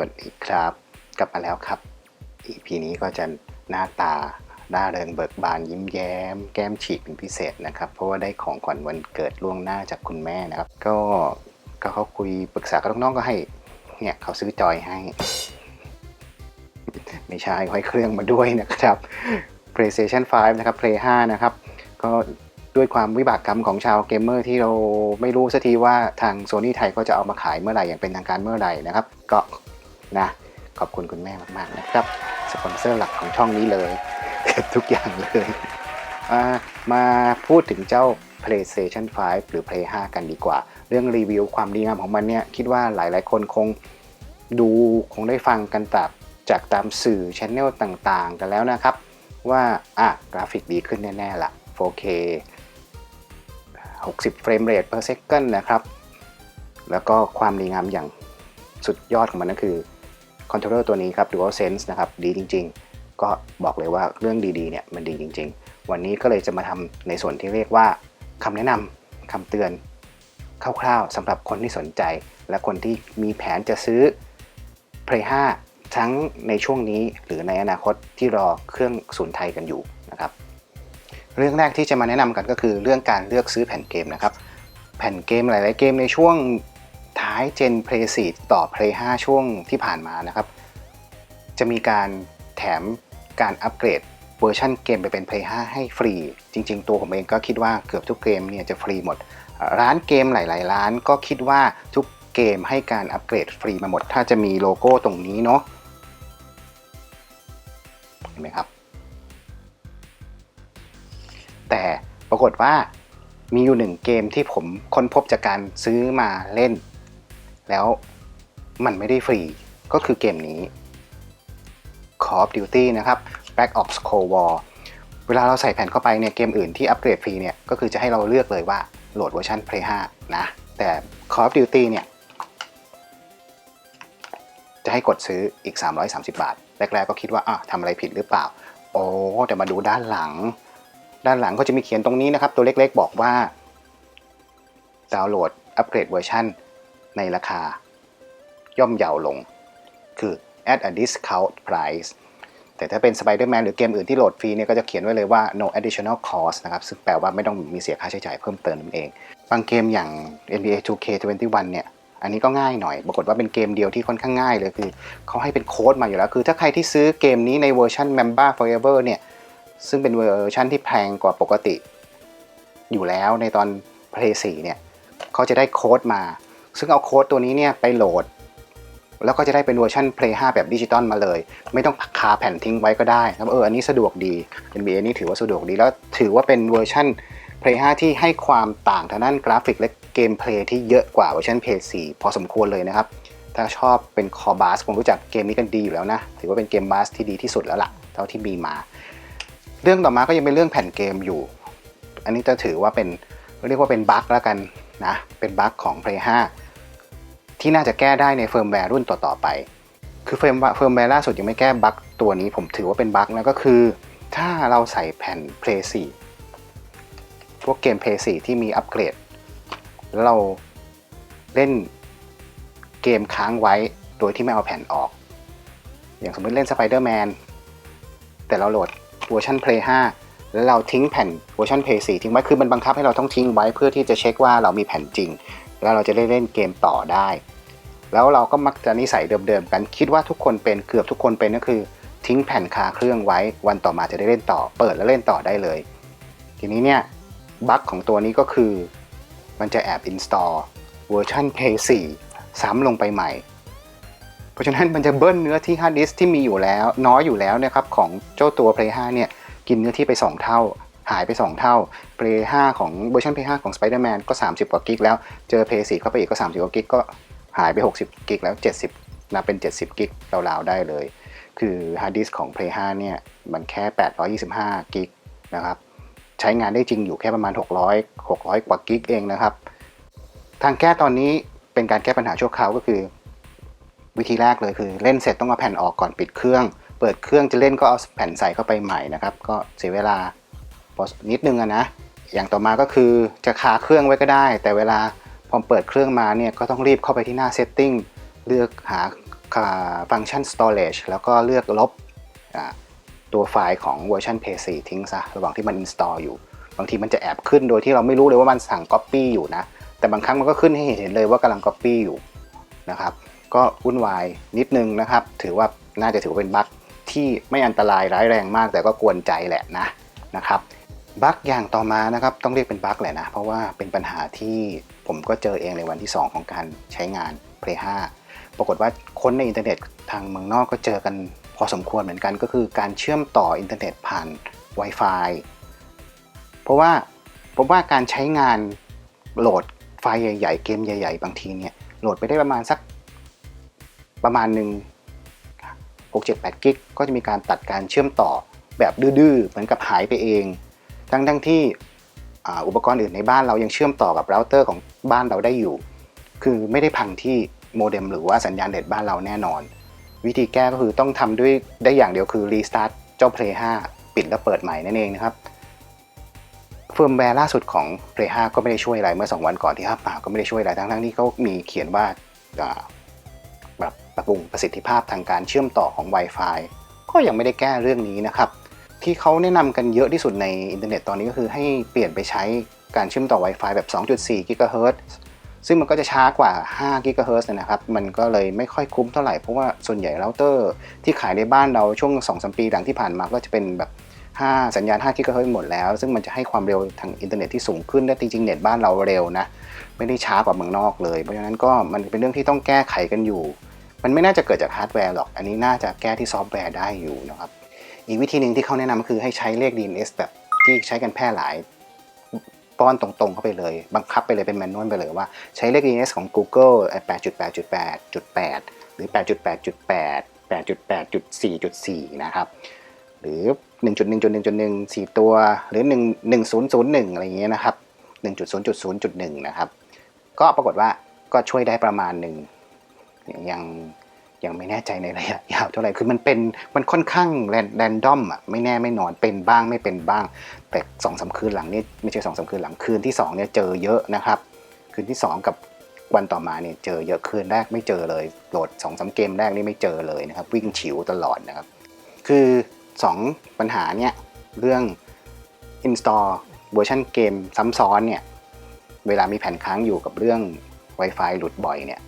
วัสดีครับ กลับมาแล้วครับ EP นี้ก็จะหน้าตาร่าเริงเบิกบานยิ้มแย้ม แก้มฉีกเป็นพิเศษนะครับ เพราะว่าได้ของขวัญวันเกิดล่วงหน้าจากคุณแม่นะครับ ก็ก็เขาคุยปรึกษากับน้องๆก็ให้เนี่ยเขาซื้อจอยให้ ไม่ใช่ให้เครื่องมาด้วยนะครับ PlayStation 5 นะครับ Play 5 นะครับ ก็ด้วยความวิบากกรรมของชาวเกมเมอร์ที่เราไม่รู้สักทีว่าทางโซ n y ไทยก็จะเอามาขายเมื่อไหร่อย่างเป็นทางการเมื่อไหร่นะครับ ก็ นะ ขอบคุณคุณแม่มากๆนะครับ สปอนเซอร์หลักของช่องนี้เลย ทุกอย่างเลยอ่ามาพูดถึงเจ้า PlayStation 5 หรือ Play 5 กันดีกว่า เรื่องรีวิวความดีงามของมันเนี่ย คิดว่าหลายๆ คนคงดูคงได้ฟังกันจากจากตามสื่อชแนลต่างๆ กันแล้วนะครับ ว่า อะ กราฟิกดีขึ้นแน่ๆละ 4K 60 เฟรมเรท per second นะครับ แล้วก็ความดีงามอย่างสุดยอดของมันก็คือ คอนโทรลเลอร์ตัวนี้ครับ DualSense นะครับดีจริง ๆ ก็บอกเลยว่าเรื่องดีๆเนี่ยมันดีจริง ๆ วันนี้ก็เลยจะมาทำในส่วนที่เรียกว่าคำแนะนำคำเตือนคร่าวๆสำหรับคนที่สนใจ และคนที่มีแผนจะซื้อ Play 5 ทั้งในช่วงนี้หรือในอนาคตที่รอเครื่องศูนย์ไทยกันอยู่นะครับเรื่องแรกที่จะมาแนะนำกันก็คือเรื่องการเลือกซื้อแผ่นเกมนะครับแผ่นเกมหลาย ๆ เกมในช่วง ท้ายเจน Play 4 ต่อ Play 5 ช่วงที่ผ่านมานะครับ จะมีการแถมการอัปเกรดเวอร์ชันเกมไปเป็น Play 5 ให้ฟรี จริง ๆ ตัวผมเองก็คิดว่าเกือบทุกเกมเนี่ยจะฟรีหมด ร้านเกมหลาย ๆ ร้านก็คิดว่าทุกเกมให้การอัปเกรดฟรีมาหมด ถ้าจะมีโลโก้ตรงนี้เนาะเห็นไหมครับ แต่ปรากฏว่ามีอยู่หนึ่งเกมที่ผมค้นพบจากการซื้อมาเล่น แล้วมันไม่ได้ฟรีก็คือเกมนี้ Call of Duty นะครับ Black Ops Cold War เวลาเราใส่แผ่นเข้าไปเนี่ยเกมอื่นที่อัปเกรดฟรีเนี่ยก็คือจะให้เราเลือกเลยว่าโหลดเวอร์ชัน Play 5 นะ แต่ Call of Duty เนี่ย จะให้กดซื้ออีก 330 บาท แรก ๆ ก็คิดว่าอะทำอะไรผิดหรือเปล่า โอ้แต่มาดูด้านหลัง ด้านหลังก็จะมีเขียนตรงนี้นะครับ ตัวเล็กๆ บอกว่าดาวน์โหลดอัปเกรดเวอร์ชัน ในราคา ย่อมเยาวลง คือ at a discount price แต่ถ้าเป็น Spider-Man หรือเกมอื่นที่โหลดฟรีเนี่ยก็จะเขียนไว้เลยว่า no additional cost นะครับ ซึ่งแปลว่าไม่ต้องมีเสียค่าใช้จ่ายเพิ่มเติมนั่นเอง บางเกมอย่าง NBA 2K21 เนี่ย อันนี้ก็ง่ายหน่อย ปรากฏว่าเป็นเกมเดียวที่ค่อนข้างง่ายเลยคือเขาให้เป็นโค้ดมาอยู่แล้ว คือถ้าใครที่ซื้อเกมนี้ในเวอร์ชัน Mamba Forever เนี่ย ซึ่งเป็นเวอร์ชันที่แพงกว่าปกติ อยู่แล้วในตอน Play 4เนี่ยเขาจะได้โค้ดมา ซึ่งเอาโค้ดตัวนี้เนี่ยไปโหลด แล้วก็จะได้เป็นเวอร์ชัน Play 5 แบบดิจิตอลมาเลย ไม่ต้องคาแผ่นทิ้งไว้ก็ได้ครับเอออันนี้สะดวกดี NBA นี่ถือว่าสะดวกดี แล้วถือว่าเป็นเวอร์ชัน Play 5 ที่ให้ความต่างทางด้านกราฟิกและเกมเพลย์ที่เยอะกว่าเวอร์ชัน Play 4 พอสมควรเลยนะครับ ถ้าชอบเป็นคอบาสคงรู้จักเกมนี้กันดีอยู่แล้วนะ ถือว่าเป็นเกมบาสที่ดีที่สุดแล้วล่ะ เท่าที่มีมา เรื่องต่อมาก็ยังเป็นเรื่องแผ่นเกมอยู่ อันนี้จะถือว่าเป็นเรียกว่าเป็นบั๊กแล้วกันนะ เป็นบั๊กของ Play 5 ที่น่าจะแก้ได้ในเฟิร์มแวร์รุ่นต่อๆไป คือเฟิร์มเฟิร์มแวร์ล่าสุดยังไม่แก้บั๊กตัวนี้ผมถือว่าเป็นบั๊กนะก็คือ ถ้าเราใส่แผ่น Play 4พวกเกม Play 4ที่มีอัปเกรด แล้วเราเล่นเกมค้างไว้โดยที่ไม่เอาแผ่นออก อย่างสมมติเล่น Spider-Man แต่เราโหลดเวอร์ชัน Play 5 แล้วเราทิ้งแผ่นเวอร์ชัน Play 4ทิ้งไว้ คือมันบังคับให้เราต้องทิ้งไว้เพื่อที่จะเช็คว่าเรามีแผ่นจริง แล้วเราจะได้เล่นเกมต่อได้ แล้วเราก็มักจะนิสัยเดิมๆกันคิดว่าทุกคนเป็นเกือบทุกคนเป็นก็คือ ทิ้งแผ่นคาเครื่องไว้วันต่อมาจะได้เล่นต่อ เปิดแล้วเล่นต่อได้เลย ทีนี้เนี่ยบั๊กของตัวนี้ก็คือ มันจะแอบ install เวอร์ชัน Play 4 ซ้ำลงไปใหม่ เพราะฉะนั้นมันจะเบิ้ลเนื้อที่ hard disk ที่มีอยู่แล้ว น้อยอยู่แล้วนะครับของเจ้าตัว Play 5เนี่ยกินเนื้อที่ไป 2 เท่า หายไป 2 เท่า Play 5 ของเวอร์ชัน Play 5 ของ Spider-Man ก็ 30 กว่ากิกแล้ว เจอ Play 4 เข้าไปอีกก็ 30 กว่ากิกก็หายไป 60 กิกแล้ว 70นับเป็น 70 กิกราวๆได้เลย คือ hard disk ของ Play 5 เนี่ย มันแค่ 825 กิกนะครับ ใช้งานได้จริงอยู่แค่ประมาณ 600 600 กว่ากิกเองนะครับ ทางแก้ตอนนี้เป็นการแก้ปัญหาชั่วคราวก็คือ วิธีแรกเลยคือเล่นเสร็จต้องเอาแผ่นออกก่อนปิดเครื่อง เปิดเครื่องจะเล่นก็เอาแผ่นใส่เข้าไปใหม่นะครับ ก็เสียเวลา นิดนึงอะนะอย่างต่อมาก็คือจะคาเครื่องไว้ก็ได้ แต่เวลาพอเปิดเครื่องมาเนี่ยก็ต้องรีบเข้าไปที่หน้าเซตติ้งเลือกหาฟังก์ชัน storage แล้วก็เลือกลบตัวไฟล์ของเวอร์ชัน p 4ทิ้งซะระหว่างที่มัน install อยู่ บางทีมันจะแอบขึ้นโดยที่เราไม่รู้เลยว่ามันสั่ง copy อยู่นะ แต่บางครั้งมันก็ขึ้นให้เห็นเลยว่ากำลัง copy อยู่นะครับ ก็วุ่นวายนิดนึงนะครับ ถือว่าน่าจะถือว่าเป็นบั๊กที่ไม่อันตรายร้ายแรงมาก แต่ก็กวนใจแหละนะนะครับ บั๊กอย่างต่อมานะครับต้องเรียกเป็นบั๊กแหละนะ เพราะว่าเป็นปัญหาที่ผมก็เจอเองในวันที่ 2 ของการใช้งาน Play 5 ปรากฏว่าคนในอินเทอร์เน็ตทางเมืองนอกก็เจอกันพอสมควรเหมือนกันก็คือการเชื่อมต่ออินเทอร์เน็ตผ่าน Wi-Fi เพราะว่าผมว่าการใช้งานโหลดไฟล์ใหญ่ ๆ เกมใหญ่ ๆ บางทีเนี่ยโหลดไปได้ประมาณสักประมาณหนึ่ง6 7 8กิกก็จะมีการตัดการเชื่อมต่อแบบดื้อๆเหมือนกับหายไปเอง ทั้งทั้งที่อุปกรณ์อื่นในบ้านเรายังเชื่อมต่อกับเราเตอร์ของบ้านเราได้อยู่ คือไม่ได้พังที่โมเด็มหรือว่าสัญญาณเน็ตบ้านเราแน่นอน วิธีแก้ก็คือต้องทำด้วยได้อย่างเดียวคือรีสตาร์ทเจ้า Play 5 ปิดแล้วเปิดใหม่นั่นเองนะครับเฟิร์มแวร์ล่าสุดของ Play 5 ก็ไม่ได้ช่วยอะไรเมื่อ 2 วันก่อนที่ฮับมาก็ไม่ได้ช่วยอะไรทั้งๆที่เขามีเขียนว่าอ่าแบบปรับปรุงประสิทธิภาพทางการเชื่อมต่อของ Wi-Fi ก็ยังไม่ได้แก้เรื่องนี้นะครับ ที่เขาแนะนำกันเยอะที่สุดในอินเทอร์เน็ตตอนนี้ก็คือให้เปลี่ยนไปใช้การเชื่อมต่อ Wi-Fi แบบ 2.4 GHz ซึ่งมันก็จะช้ากว่า 5 GHz นะครับ มันก็เลยไม่ค่อยคุ้มเท่าไหร่ เพราะว่าส่วนใหญ่เราเตอร์ที่ขายในบ้านเราช่วง 2-3 ปีหลังที่ผ่านมาก็จะเป็นแบบ 5 สัญญาณ 5 GHz หมดแล้ว ซึ่งมันจะให้ความเร็วทางอินเทอร์เน็ตที่สูงขึ้น และจริงๆ เน็ตบ้านเราเร็วนะ ไม่ได้ช้ากว่าเมืองนอกเลย เพราะฉะนั้นก็มันเป็นเรื่องที่ต้องแก้ไขกันอยู่ มันไม่น่าจะเกิดจากฮาร์ดแวร์หรอก อันนี้น่าจะแก้ที่ซอฟต์แวร์ได้อยู่นะครับ อีกวิธีหนึ่งที่เขาแนะนำก็คือให้ใช้เลข DNS แบบที่ใช้กันแพร่หลายป้อนตรงๆเข้าไปเลย บังคับไปเลยเป็นแมนนวลไปเลยว่าใช้เลข DNS ของ Google 8.8.8.8 หรือ 8.8.8 8.8.4.4 นะครับ หรือ 1.1.1.1 4 ตัว หรือ 1 1001 อะไรอย่างเงี้ยนะครับ 1.0.0.1 นะครับ ก็ปรากฏว่าก็ช่วยได้ประมาณหนึ่งยัง ยังไม่แน่ใจในระยะยาวเท่าไหร่คือมันเป็นมันค่อนข้างแรนดอมอะไม่แน่ไม่นอนเป็นบ้างไม่เป็นบ้าง แต่สองสาคืนหลังนี่ไม่ใช่สองสาคืนหลังคืนที่สองเนี่ยเจอเยอะนะครับ คืนที่สองกับวันต่อมาเนี่ยเจอเยอะคืนแรกไม่เจอเลยโหลดสองสาเกมแรกนี่ไม่เจอเลยนะครับ วิ่งฉิวตลอดนะครับ คือ 2 ปัญหาเนี่ยเรื่อง install เวอร์ชันเกมซ้ำซ้อนเนี่ยเวลามีแผ่นค้างอยู่กับเรื่อง Wi-Fi หลุดบ่อยเนี่ย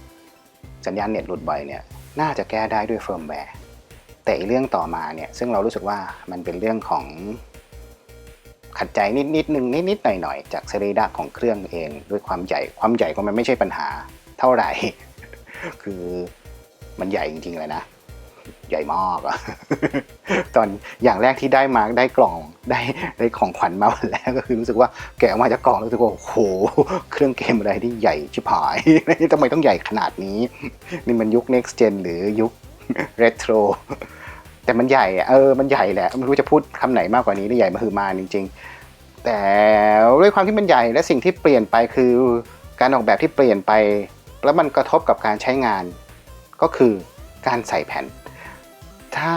สัญญาณเน็ตหลุดบ่อยเนี่ย น่าจะแก้ได้ด้วยเฟิร์มแวร์แต่อีเรื่องต่อมาเนี่ยซึ่งเรารู้สึกว่ามันเป็นเรื่องของขัดใจนิดนิดนึงนิดนิดหน่อยหน่อยๆจากสรีระของเครื่องเอง ด้วยความใหญ่ความใหญ่ของมันไม่ใช่ปัญหาเท่าไหร่ คือมันใหญ่จริงๆเลยนะ ใหญ่มากอะตอนอย่างแรกที่ได้มาได้กล่องได้ได้ของขวัญมาวันแรกก็คือรู้สึกว่าแกะออกมาจากกล่องแล้วรู้สึกว่าโอ้โห เครื่องเกมอะไรที่ใหญ่ชิบหายทำไมต้องใหญ่ขนาดนี้ นี่มันยุค next gen หรือยุค retro แต่มันใหญ่อะเออมันใหญ่แหละไม่รู้จะพูดคำไหนมากกว่านี้ได้ใหญ่มาคือมาจริง ๆ แต่ด้วยความที่มันใหญ่และสิ่งที่เปลี่ยนไปคือการออกแบบที่เปลี่ยนไป แล้วมันกระทบกับการใช้งานก็คือการใส่แผ่น ถ้า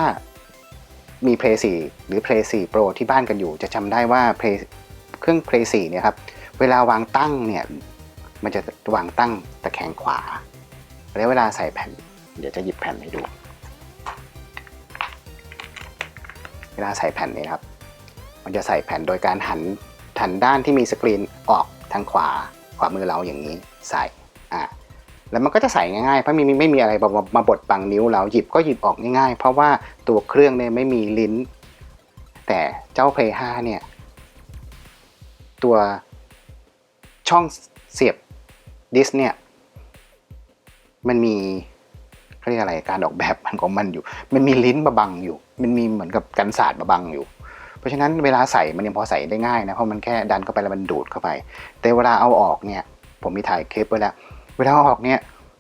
มี Play 4 หรือ Play 4 Pro ที่บ้านกันอยู่ จะจำได้ว่า Play เครื่อง Play 4เนี่ยครับ เวลาวางตั้งเนี่ยมันจะวางตั้งตะแคงขวา แล้วเวลาใส่แผ่น เดี๋ยวจะหยิบแผ่นให้ดู เวลาใส่แผ่นเนี่ยครับ มันจะใส่แผ่นโดยการหันหันด้านที่มีสกรีนออกทางขวาขวามือเราอย่างนี้ใส่ แล้วมันก็จะใส่ง่ายๆ เพราะมีไม่มีอะไรมาบดบังนิ้วเราหยิบก็หยิบออกง่ายๆ เพราะว่าตัวเครื่องเนี่ยไม่มีลิ้น แต่เจ้า Play 5เนี่ย ตัวช่องเสียบดิสเนี่ยมันมีเขาเรียกอะไรการออกแบบมันของมันอยู่ มันมีลิ้นมาบังอยู่ มันมีเหมือนกับกันศาสตร์มาบังอยู่ เพราะฉะนั้นเวลาใส่มันยังพอใส่ได้ง่ายนะเพราะมันแค่ดันเข้าไปแล้วมันดูดเข้าไป แต่เวลาเอาออกเนี่ย ผมมีถ่ายคลิปไว้แล้ว เวลาออกเนี่ย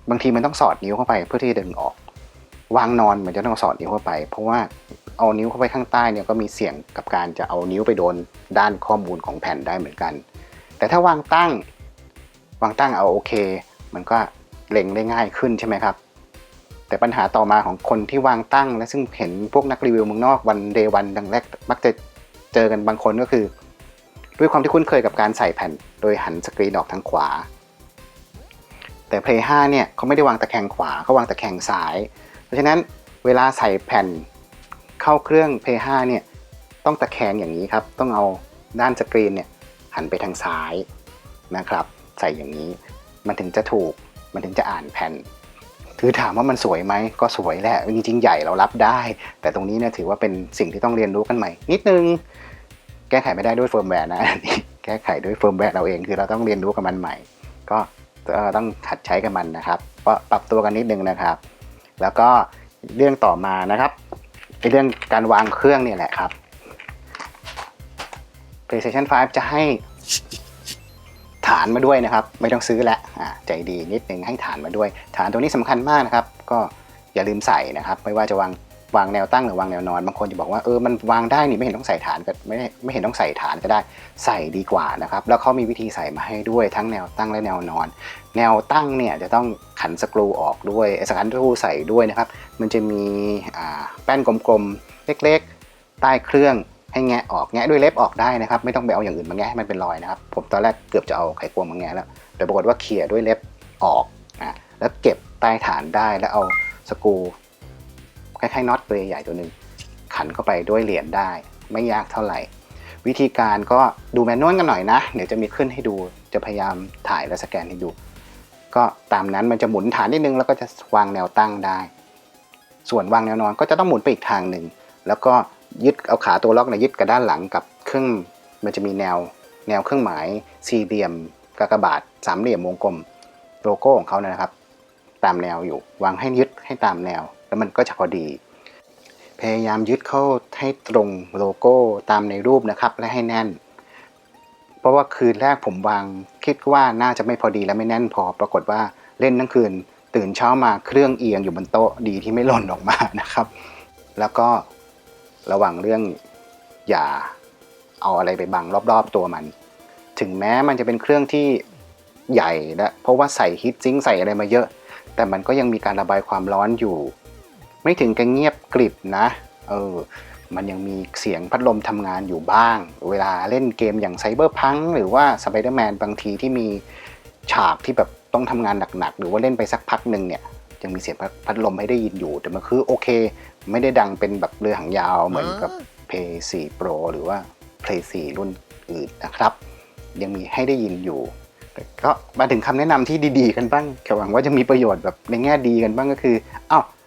บางทีมันต้องสอดนิ้วเข้าไปเพื่อที่จะดึงออก วางนอนเหมันจะต้องสอดนิ้วเข้าไป เพราะว่าเอานิ้วเข้าไปข้างใต้เนี่ยก็มีเสี่ยงกับการจะเอานิ้วไปโดนด้านข้อมูลของแผ่นได้เหมือนกัน แต่ถ้าวางตั้งวางตั้งเอาโอเค มันก็เล็งได้ง่ายขึ้นใช่ไหมครับ แต่ปัญหาต่อมาของคนที่วางตั้ง และซึ่งเห็นพวกนักรีวิวเมืองนอกวันเดย์วันดังแรกมักจะเจอกันบางคนก็คือ ด้วยความที่คุ้นเคยกับการใส่แผ่น โดยหันสกรีนออกทางขวา แต่ Play 5เนี่ยเขาไม่ได้วางตะแคงขวาเขาวางตะแคงซ้าย เพราะฉะนั้นเวลาใส่แผ่นเข้าเครื่อง Play 5เนี่ยต้องตะแคงอย่างนี้ครับต้องเอาด้านสกรีนเนี่ยหันไปทางซ้ายนะครับใส่อย่างนี้มันถึงจะถูกมันถึงจะอ่านแผ่น คือถามว่ามันสวยไหมก็สวยแหละจริงๆใหญ่เรารับได้ แต่ตรงนี้เนี่ยถือว่าเป็นสิ่งที่ต้องเรียนรู้กันใหม่ นิดนึง แก้ไขไม่ได้ด้วยเฟิร์มแวร์นะอันนี้แก้ไขด้วยเฟิร์มแวร์เราเองคือเราต้องเรียนรู้กับมันใหม่ ก็ ต้องหัดใช้กับมันนะครับก็ปรับตัวกันนิดนึงนะครับ แล้วก็เรื่องต่อมานะครับเรื่องการวางเครื่องเนี่ยแหละครับ PlayStation 5 จะให้ฐานมาด้วยนะครับ ไม่ต้องซื้อแล้วอ่าใจดีนิดนึงให้ฐานมาด้วย ฐานตัวนี้สำคัญมากนะครับ ก็อย่าลืมใส่นะครับ ไม่ว่าจะวาง วางแนวตั้งหรือวางแนวนอน บางคนจะบอกว่าเออมันวางได้นี่ไม่เห็นต้องใส่ฐานก็ไม่ไม่เห็นต้องใส่ฐานก็ได้ใส่ดีกว่านะครับ แล้วเขามีวิธีใส่มาให้ด้วยทั้งแนวตั้งและแนวนอน แนวตั้งเนี่ยจะต้องขันสกรูออกด้วยสขันสกรูใส่ด้วยนะครับ มันจะมีแป้นกลมๆเล็กๆ ใต้เครื่องให้แงะออกแงะด้วยเล็บออกได้นะครับ ไม่ต้องไปเอาอย่างอื่นมาแงะให้มันเป็นรอยนะครับ ผมตอนแรกเกือบจะเอาไขควงมาแงะแล้วแต่ปรากฏว่าเขี่ยด้วยเล็บออกอะแล้วเก็บใต้ฐานได้แล้วเอาสกรู คล้ายๆน็อตตัวใหญ่ตัวหนึ่งขันเข้าไปด้วยเหรียญได้ ไม่ยากเท่าไหร่ วิธีการก็ดูแมนนวลกันหน่อยนะ เดี๋ยวจะมีขึ้นให้ดูจะพยายามถ่ายและสแกนให้ดู ก็ตามนั้นมันจะหมุนฐานนิดนึงแล้วก็จะวางแนวตั้งได้ ส่วนวางแนวนอนก็จะต้องหมุนไปอีกทางหนึ่งแล้วก็ยึดเอาขาตัวล็อกเนี่ยยึดกับด้านหลังกับเครื่องมันจะมีแนวแนวเครื่องหมายสี่เหลี่ยมกากบาทสามเหลี่ยมวงกลมโลโก้ของเขานะครับ ตามแนวอยู่วางให้ยึดให้ตามแนว แล้วมันก็จะพอดี พยายามยึดเข้าให้ตรงโลโก้ตามในรูปนะครับ และให้แน่น เพราะว่าคืนแรกผมวางคิดว่าน่าจะไม่พอดีและไม่แน่นพอปรากฏว่าเล่นทั้งคืน ตื่นเช้ามาเครื่องเอียงอยู่บนโต๊ะดีที่ไม่หล่นออกมานะครับ แล้วก็ระวังเรื่องอย่าเอาอะไรไปบังรอบๆตัวมัน ถึงแม้มันจะเป็นเครื่องที่ใหญ่และเพราะว่าใส่ฮีทซิงใส่อะไรมาเยอะ แต่มันก็ยังมีการระบายความร้อนอยู่ ไม่ถึงกับเงียบกริบนะเออมันยังมีเสียงพัดลมทำงานอยู่บ้าง เวลาเล่นเกมอย่างไซเบอร์พังหรือว่าสไปเดอร์แมนบางทีที่มีฉากที่แบบต้องทำงานหนักๆ หรือว่าเล่นไปสักพักหนึ่งเนี่ยยังมีเสียงพัดลมให้ได้ยินอยู่ แต่มันคือโอเค ไม่ได้ดังเป็นแบบเรือหางยาวเหมือนกับ Play 4 Pro หรือว่า Play 4 รุ่นอื่นนะครับ ยังมีให้ได้ยินอยู่แต่ก็มาถึงคำแนะนำที่ดีๆ กันบ้างหวังว่าจะมีประโยชน์แบบในแง่ดีกันบ้างก็คืออ้าวเอ่อ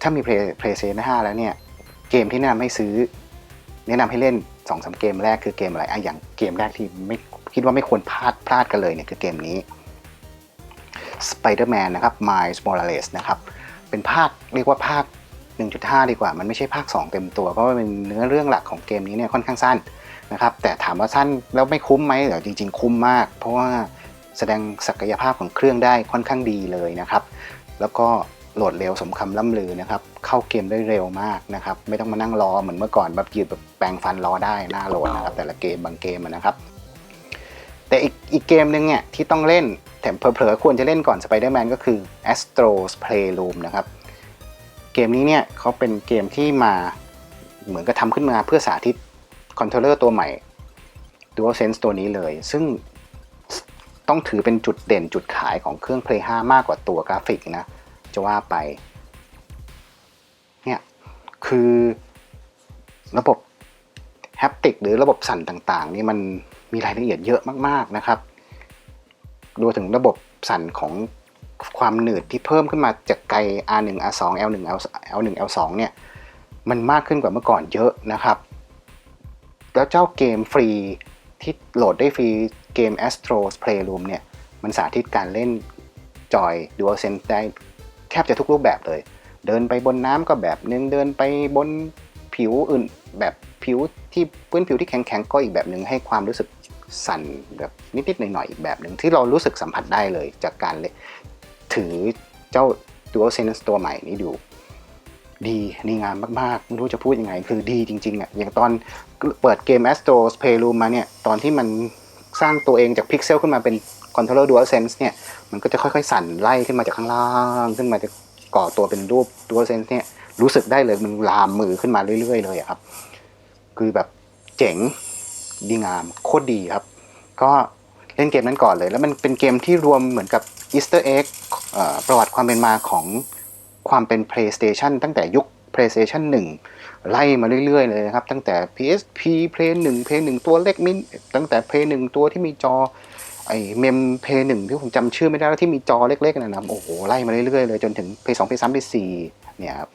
ถ้ามี Play PlayStation 5 แล้วเนี่ย เกมที่แนะนำให้ซื้อ แนะนำให้เล่น2อสเกมแรกคือเกมอะไรอะอย่างเกมแรกที่ไม่คิดว่าไม่ควรพลาดพลาดกันเลยเนี่ยคือเกมนี้ Spider-Man นะครับ Miles Morales นะครับ เป็นภาคเรียกว่าภาค 1.5 ดีกว่า มันไม่ใช่ภาค 2 เต็มตัว เพราะว่าเป็นเนื้อเรื่องหลักของเกมนี้เนี่ยค่อนข้างสั้นนะครับ แต่ถามว่าสั้นแล้วไม่คุ้มไหมเดี๋ยวจริง ๆ คุ้มมาก เพราะว่าแสดงศักยภาพของเครื่องได้ค่อนข้างดีเลยนะครับ แล้วก็ โหลดเร็วสมคำล่ำลือนะครับ เข้าเกมได้เร็วมากนะครับ ไม่ต้องมานั่งรอเหมือนเมื่อก่อนแบบยืดแบบแปลงฟันรอได้หน้าโหลดนะครับ แต่ละเกมบางเกมนะครับ แต่อีกอีกเกมหนึ่งเนี่ยที่ต้องเล่นแถมเผลอๆควรจะเล่นก่อน Spider-Man ก็คือ Astro's Playroom นะครับ เกมนี้เนี่ยเขาเป็นเกมที่มาเหมือนกับทำขึ้นมาเพื่อสาธิตคอนโทรลเลอร์ตัวใหม่ DualSense ตัวนี้เลย ซึ่งต้องถือเป็นจุดเด่นจุดขายของเครื่อง Play 5 มากกว่าตัวกราฟิกนะ จะว่าไป เนี่ย คือระบบแฮปติกหรือระบบสั่นต่างๆ นี่มันมีรายละเอียดเยอะมากๆนะครับรวมถึงระบบสั่นของความหนืดที่เพิ่มขึ้นมาจากไกล R1 R2 L1 L1 L2 เนี่ย มันมากขึ้นกว่าเมื่อก่อนเยอะนะครับ แล้วเจ้าเกมฟรีที่โหลดได้ฟรีเกม Astro's Playroom เนี่ย มันสาธิตการเล่นจอย DualSense ได้ บจะทุกรูปแบบเลย เดินไปบนน้ำก็แบบนึงเดินไปบนผิวอื่นแบบผิวที่พื้นผิวที่แข็งๆก็อีกแบบหนึ่งให้ความรู้สึกสั่นแบบนิดๆหน่อยๆอีกแบบหนึ่งที่เรารู้สึกสัมผัสได้เลยจากการถือเจ้า DualSense ตัวใหม่นี้ดูดีดีงามมากๆไม่รู้จะพูดยังไง คือดีจริงๆอะอย่างตอนเปิดเกม Astro's Playroom มาเนี่ย ตอนที่มันสร้างตัวเองจากพิกเซลขึ้นมาเป็น Controller DualSense เนี่ย มันก็จะค่อยๆ สั่นไล่ขึ้นมาจากข้างล่างขึ้นมาจะก่อตัวเป็นรูป DualSense เนี่ยรู้สึกได้เลยมันลามมือขึ้นมาเรื่อยๆเลยครับ คือแบบเจ๋งดีงามโคตรดีครับ ก็เล่นเกมนั้นก่อนเลย แล้วมันเป็นเกมที่รวมเหมือนกับอีสเตอร์เอ็กประวัติความเป็นมาของความเป็น PlayStation ตั้งแต่ยุค PlayStation 1 ไล่มาเรื่อยๆ เลยนะครับ ตั้งแต่ PSP Play 1 Play 1 ตัวเล็กมินตั้งแต่ Play 1 ตัวที่มีจอ ไอ้เมม Play 1ที่ผมจำชื่อไม่ได้แล้วที่มีจอเล็กๆนะครับโอ้โหไล่มาเรื่อยๆเลยจนถึง Play 2 Play 3 Play 4เนี่ยครับ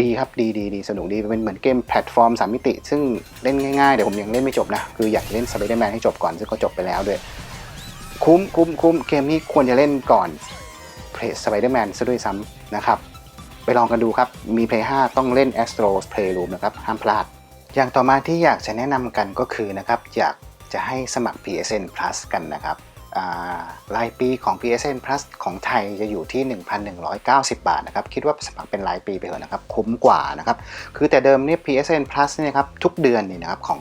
ดีครับดีดีดีสนุกดีเป็นเหมือนเกมแพลตฟอร์มสามมิติ ซึ่งเล่นง่ายๆ เดี๋ยวผมยังเล่นไม่จบนะ คืออยากเล่น Spider-Man ให้จบก่อน ซึ่งก็จบไปแล้วด้วย คุ้มคุ้มคุ้มเกมนี้ควรจะเล่นก่อน Play Spider-Man ซะด้วยซ้ำนะครับ ไปลองกันดูครับ มี Play 5ต้องเล่น Astro's Playroom นะครับ ห้ามพลาด อย่างต่อมาที่อยากจะแนะนำกันก็คือนะครับอยาก จะให้สมัคร PSN Plus กันนะครับรายปีของ PSN Plus ของไทยจะอยู่ที่ 1,190 บาทนะครับ คิดว่าสมัครเป็นรายปีไปเถอะนะครับ คุ้มกว่านะครับ คือแต่เดิมเนี่ย PSN Plus เนี่ยครับ ทุกเดือนเนี่ยนะครับของ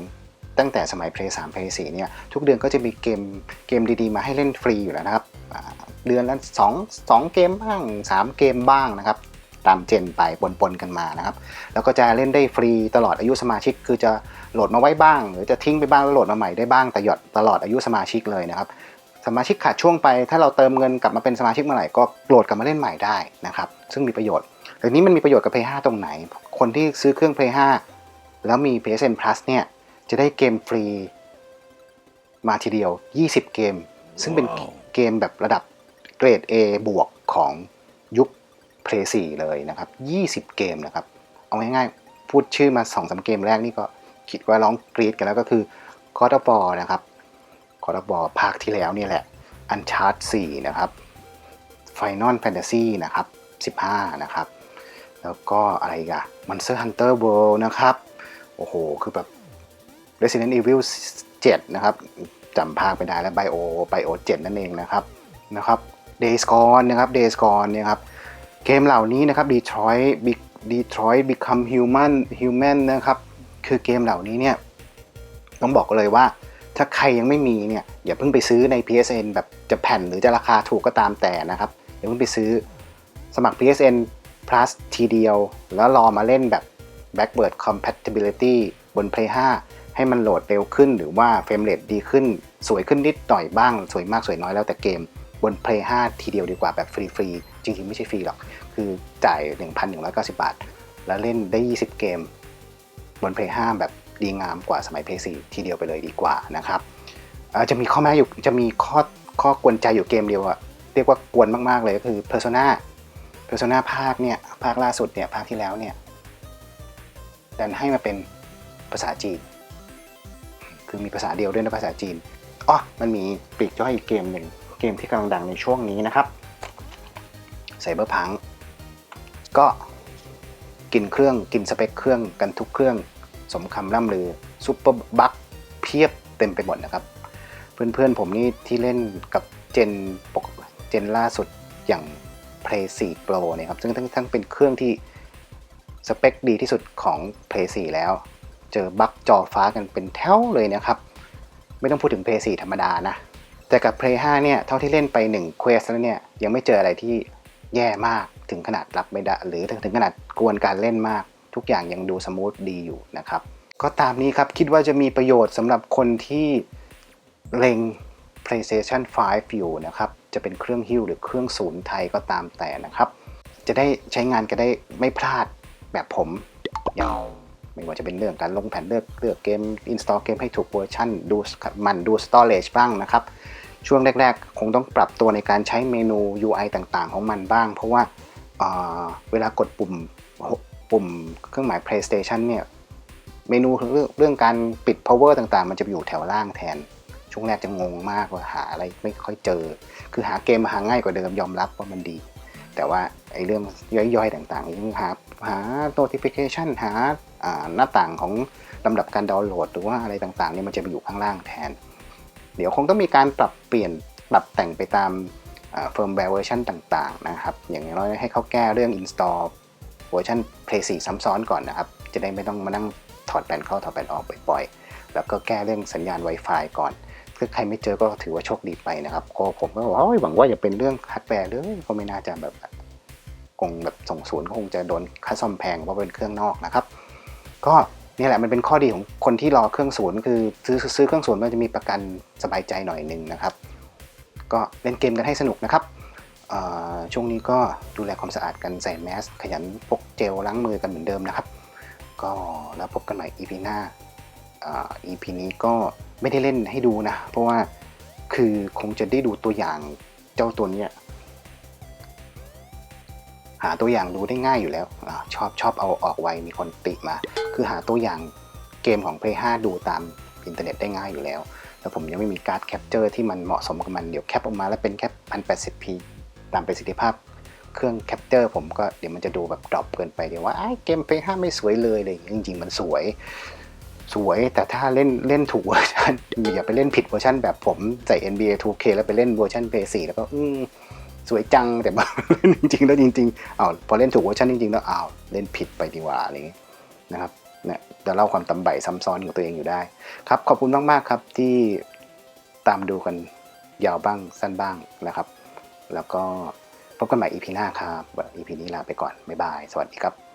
ตั้งแต่สมัย Play 3 Play 4เนี่ย ทุกเดือนก็จะมีเกมเกมดีๆ มาให้เล่นฟรีอยู่แล้วนะครับ เดือนละ2 2 เกมบ้าง 3 เกมบ้างนะครับ ตามเจนไปปนๆกันมานะครับ แล้วก็จะเล่นได้ฟรีตลอดอายุสมาชิก คือจะ โหลดมาไว้บ้าง หรือจะทิ้งไปบ้างแล้วโหลดมาใหม่ได้บ้างแต่หยอดตลอดอายุสมาชิกเลยนะครับสมาชิกขาดช่วงไป ถ้าเราเติมเงินกลับมาเป็นสมาชิกเมื่อไหร่ก็โหลดกลับมาเล่นใหม่ได้นะครับซึ่งมีประโยชน์แต่นี้มันมีประโยชน์กับ Play 5 ตรงไหน คนที่ซื้อเครื่อง Play 5 แล้วมี PSN Plus เนี่ยจะได้เกมฟรีมาทีเดียว 20 เกม ซึ่งเป็นเกมแบบระดับเกรด A บวกของยุค Play 4 เลยนะครับ 20 เกมนะครับ เอาง่ายๆ พูดชื่อมา2อสเกมแรกนี่ก็ คิดว่าร้องกรี๊ดกันแล้วก็คือ God of War นะครับ God of War ภาคที่แล้วเนี่ยแหละ Uncharted 4นะครับ Final Fantasy นะครับ 15 นะครับ แล้วก็อะไรอีกอะ Monster Hunter World นะครับ โอ้โห คือแบบ Resident Evil 7 นะครับจำภาคไปได้แล้ว Bio Bio 7 นั่นเองนะครับนะครับ Days Gone นะครับ Days Gone เนี่ยครับ เกมเหล่านี้นะครับ Detroit Be- Detroit Become Human Human นะครับ คือเกมเหล่านี้เนี่ยต้องบอกเลยว่า ถ้าใครยังไม่มีเนี่ยอย่าเพิ่งไปซื้อใน PSN แบบจะแผ่นหรือจะราคาถูกก็ตามแต่นะครับอย่าเพิ่งไปซื้อสมัคร PSN Plus ทีเดียว แล้วรอมาเล่นแบบ backward compatibility บน Play 5 ให้มันโหลดเร็วขึ้น หรือว่าเฟรมเรทดีขึ้น สวยขึ้นนิดหน่อยบ้าง สวยมากสวยน้อยแล้วแต่เกมบน Play 5 ทีเดียวดีกว่าแบบฟรีๆจริงๆ ไม่ใช่ฟรีหรอก คือจ่าย 1,190 บาท แล้วเล่นได้ 20 เกม บน Play 5 แบบดีงามกว่าสมัย Play 4 ทีเดียวไปเลยดีกว่านะครับจะมีข้อแม้อยู่จะมีข้อข้อกวนใจอยู่เกมเดียวอะเรียกว่ากวนมากๆเลยก็คือ Persona Persona ภาคเนี่ยภาคล่าสุดเนี่ยภาคที่แล้วเนี่ยดันให้มาเป็นภาษาจีน คือมีภาษาเดียวด้วยนะภาษาจีนอ๋อมันมีปลีกย่อยอีกเกมหนึ่งเกมที่กำลังดังในช่วงนี้นะครับ Cyberpunk ก็ กินเครื่องกินสเปคเครื่องกันทุกเครื่อง สมคำล่ำลือซุปเปอร์บัคเพียบเต็มไปหมดนะครับ เพื่อนๆผมนี่ที่เล่นกับเจนปกเจนล่าสุดอย่าง Play 4 Pro เนี่ยครับซึ่งทั้งทั้งเป็นเครื่องที่สเปคดีที่สุดของ Play 4 แล้ว เจอบัคจอฟ้ากันเป็นแถวเลยนะครับ ไม่ต้องพูดถึง Play 4 ธรรมดานะ แต่กับ Play 5 เนี่ย เท่าที่เล่นไป1 Quest แล้วเนี่ย ยังไม่เจออะไรที่ แย่มากถึงขนาดรับไม่ได้หรือถึงขนาดกวนการเล่นมาก ทุกอย่างยังดูสมูทดีอยู่นะครับ ก็ตามนี้ครับคิดว่าจะมีประโยชน์สำหรับคนที่เล็ง PlayStation 5 อยู่นะครับ จะเป็นเครื่องฮิ้วหรือเครื่องศูนย์ไทยก็ตามแต่นะครับ จะได้ใช้งานกันได้ไม่พลาดแบบผมอย่างไม่ว่าจะเป็นเรื่องการลงแผ่นเลือกเลือกเกม install เกมให้ถูกเวอร์ชันดูมันดู storage บ้างนะครับ ช่วงแรก ๆ คงต้องปรับตัวในการใช้เมนู UI ต่างๆ ของมันบ้าง เพราะว่าเเวลากดปุ่มปุ่มเครื่องหมาย PlayStation เนี่ยเมนูเรื่องเรื่องการปิด power ต่างๆ มันจะอยู่แถวล่างแทน ช่วงแรกจะงงมากว่าหาอะไรไม่ค่อยเจอ คือหาเกมหาง่ายกว่าเดิมยอมรับว่ามันดี แต่ว่าไอ้เรื่องย่อยๆ ต่างๆอย่างหาหา notification หาาหน้าต่างของลำดับการดาวน์โหลด หรือว่าอะไรต่างๆเนี่ยมันจะไปอยู่ข้างล่างแทน เดี๋ยวคงต้องมีการปรับเปลี่ยนปรับแต่งไปตามเฟิร์มแวร์เวอร์ชันต่างๆนะครับ อย่างน้อยให้เขาแก้เรื่อง install เวอร์ชัน Play 4ซ้ำซ้อนก่อนนะครับ จะได้ไม่ต้องมานั่งถอดแผ่นเข้าถอดแผ่นออกบ่อยๆ แล้วก็แก้เรื่องสัญญาณ Wi-Fi ก่อนถ้าใครไม่เจอก็ถือว่าโชคดีไปนะครับก็ผมก็บอกว่าหวังว่าอย่าเป็นเรื่องฮาร์ดแวร์เลยก็ไม่น่าจะแบบคงแบบส่งศูนย์ก็คงจะโดนค่าซ่อมแพงเพราะเป็นเครื่องนอกนะครับ ก็ นี่แหละมันเป็นข้อดีของคนที่รอเครื่องศูนย์คือซื้อซื้อเครื่องศูนย์มันจะมีประกันสบายใจหน่อยหนึ่งนะครับ ก็เล่นเกมกันให้สนุกนะครับช่วงนี้ก็ดูแลความสะอาดกันใส่แมส ขยันพกเจลล้างมือกันเหมือนเดิมนะครับ ก็แล้วพบกันใหม่ EP หน้าอ่า EP นี้ก็ไม่ได้เล่นให้ดูนะ เพราะว่าคือคงจะได้ดูตัวอย่างเจ้าตัวเนี้ย หาตัวอย่างดูได้ง่ายอยู่แล้วอชอบชอบเอาออกไวมีคนติมา คือหาตัวอย่างเกมของ Play 5 ดูตามอินเทอร์เน็ตได้ง่ายอยู่แล้ว แล้วผมยังไม่มีการ์ดแคปเจอร์ที่มันเหมาะสมกับมัน เดี๋ยวแคปออกมาแล้วเป็นแค่ 1080p ตามประสิทธิภาพเครื่องแคปเจอร์ผมก็เดี๋ยวมันจะดูแบบดรอปเกินไปเดี๋ยวว่าไอ้เกม Play 5 ไม่สวยเลยอะไรอย่างเงี้ยจริง ๆ มันสวย สวยแต่ถ้าเล่นเล่นถูกเวอร์ชันอย่าไปเล่นผิดเวอร์ชันแบบผมใส่ NBA 2K แล้วไปเล่นเวอร์ชัน Play 4แล้วก็อืม สวยจังแต่ว่าจริงๆแล้วจริงๆอ้าวพอเล่นถูกเวอร์ชันจริงๆแล้วอ้าวเล่นผิดไปดีกว่าอะไรอย่างเงี้ยนะครับเนี่ยจะเล่าความตำใบซ้ำซ้อนของตัวเองอยู่ได้ครับขอบคุณมากๆครับที่ตามดูกันยาวบ้างสั้นบ้างนะครับ แล้วก็พบกันใหม่ EP หน้าครับ EP นี้ลาไปก่อน บ๊ายบาย สวัสดีครับ